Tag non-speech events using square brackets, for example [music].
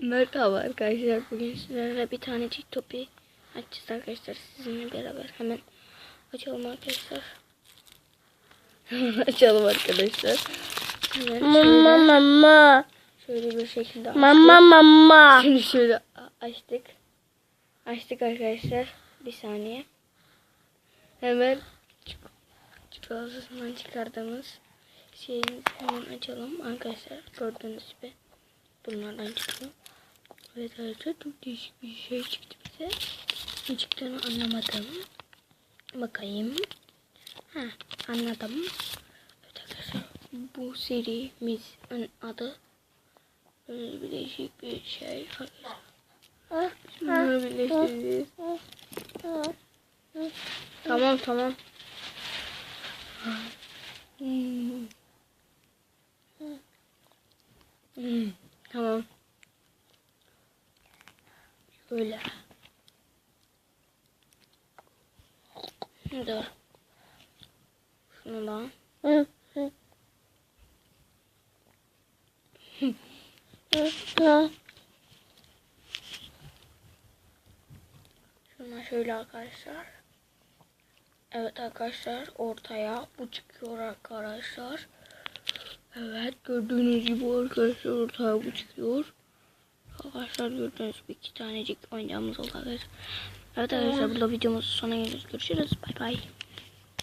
Merhaba arkadaşlar. Bugün sizlerle bir tane topi açacağız arkadaşlar. Sizinle beraber hemen açalım arkadaşlar. [laughs] açalım arkadaşlar. Hemen Mama mama. şöyle bir şekilde açtık. Mama mama. Şimdi şöyle açtık. Açtık arkadaşlar. Bir saniye. Hemen çik- çikolatasından çıkardığımız şeyini hemen açalım arkadaşlar. Gördüğünüz gibi bunlardan çıkıyor. Evet arkadaşlar çok değişik bir şey çıktı bize. Çıktığını anlamadım. Bakayım. Ha anladım. Evet arkadaşlar bu serimizin adı böyle bir değişik bir şey. Bunları birleştireceğiz. Tamam tamam. Hmm. Hmm, Tamam. Şöyle. Dur. Şunu da. Şuna şöyle arkadaşlar. Evet arkadaşlar ortaya bu çıkıyor arkadaşlar. Evet gördüğünüz gibi arkadaşlar ortaya bu çıkıyor. Arkadaşlar gördüğünüz gibi iki tanecik oyuncağımız oldu. Evet arkadaşlar burada videomuz sona geliyoruz. Görüşürüz. Bay bay.